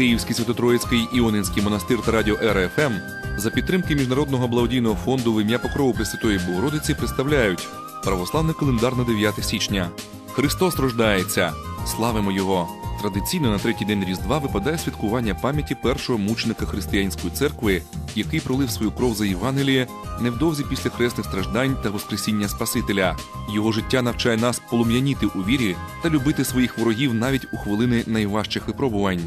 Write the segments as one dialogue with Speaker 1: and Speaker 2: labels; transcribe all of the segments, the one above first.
Speaker 1: Київський Святотроїцький Іонинський монастир та радіо РФМ за підтримки Міжнародного благодійного фонду в ім'я Покрову Пресвятої Богородиці представляють православний календар на 9 січня. Христос рождається! Славимо Його! Традиційно на третій день Різдва випадає святкування пам'яті першого мученика християнської церкви, який пролив свою кров за Євангеліє невдовзі після хресних страждань та Воскресіння Спасителя. Його життя навчає нас полум'яніти у вірі та любити своїх ворогів навіть у хвилини найважчих випробувань.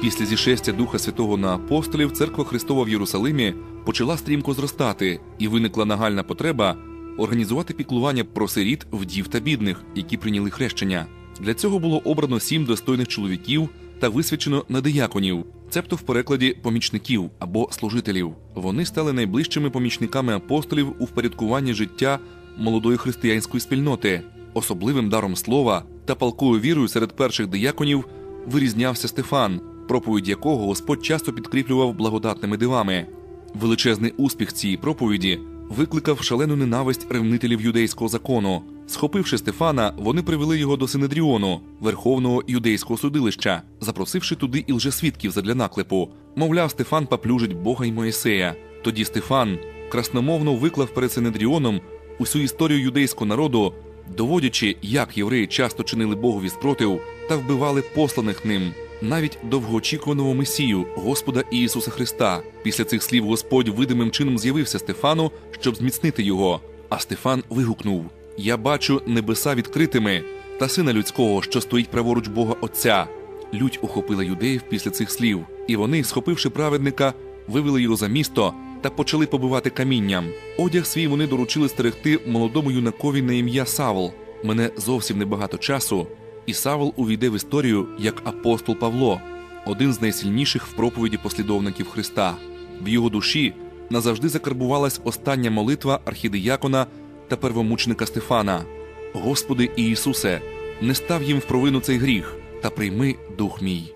Speaker 1: Після зішестя Духа Святого на апостолів церква Христова в Єрусалимі почала стрімко зростати, і виникла нагальна потреба організувати піклування про сиріт, вдів та бідних, які прийняли хрещення. Для цього було обрано сім достойних чоловіків та висвячено на дияконів, цебто в перекладі помічників або служителів. Вони стали найближчими помічниками апостолів у впорядкуванні життя молодої християнської спільноти, особливим даром слова та палкою вірою серед перших дияконів вирізнявся Стефан, проповідь якого Господь часто підкріплював благодатними дивами. Величезний успіх цієї проповіді викликав шалену ненависть ревнителів юдейського закону. Схопивши Стефана, вони привели його до Синедріону, верховного юдейського судилища, запросивши туди і лжесвідків задля наклепу. Мовляв, Стефан поплюжить Бога й Моїсея. Тоді Стефан красномовно виклав перед Синедріоном усю історію юдейського народу, доводячи, як євреї часто чинили Богові спротив та вбивали посланих ним навіть довгоочікуваного Месію, Господа Ісуса Христа. Після цих слів Господь видимим чином з'явився Стефану, щоб зміцнити його. А Стефан вигукнув: Я бачу небеса відкритими та сина людського, що стоїть праворуч Бога Отця. Лють охопила юдеїв після цих слів, і вони, схопивши праведника, вивели його за місто та почали побивати камінням. Одяг свій вони доручили стерегти молодому юнакові на ім'я Савл. Мене зовсім небагато часу і Савл увійде в історію як апостол Павло, один з найсильніших в проповіді послідовників Христа. В його душі назавжди закарбувалась остання молитва архідиякона та первомучника Стефана: Господи Ісусе, не став їм в провину цей гріх, та прийми дух мій.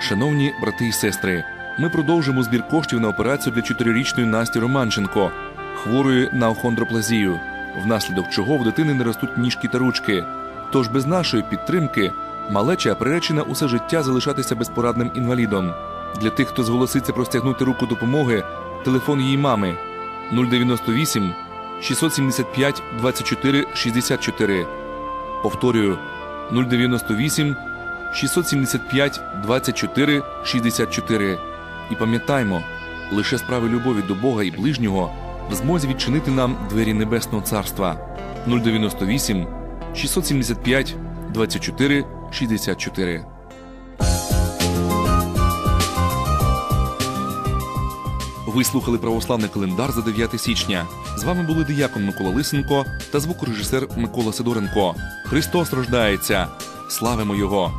Speaker 1: Шановні брати і сестри, ми продовжимо збір коштів на операцію для чотирирічної Насті Романченко, хворої на охондроплазію, внаслідок чого в дитини не ростуть ніжки та ручки. Тож без нашої підтримки малеча приречена усе життя залишатися безпорадним інвалідом. Для тих, хто зголоситься простягнути руку допомоги, телефон її мами 098 675 24 64. Повторюю 098 675 24 64. І пам'ятаймо, лише справи любові до Бога і ближнього в змозі відчинити нам двері Небесного Царства 098 675 24 64. Ви слухали православний календар за 9 січня. З вами були диякон Микола Лисенко та звукорежисер Микола Сидоренко. Христос рождається! Славимо Його!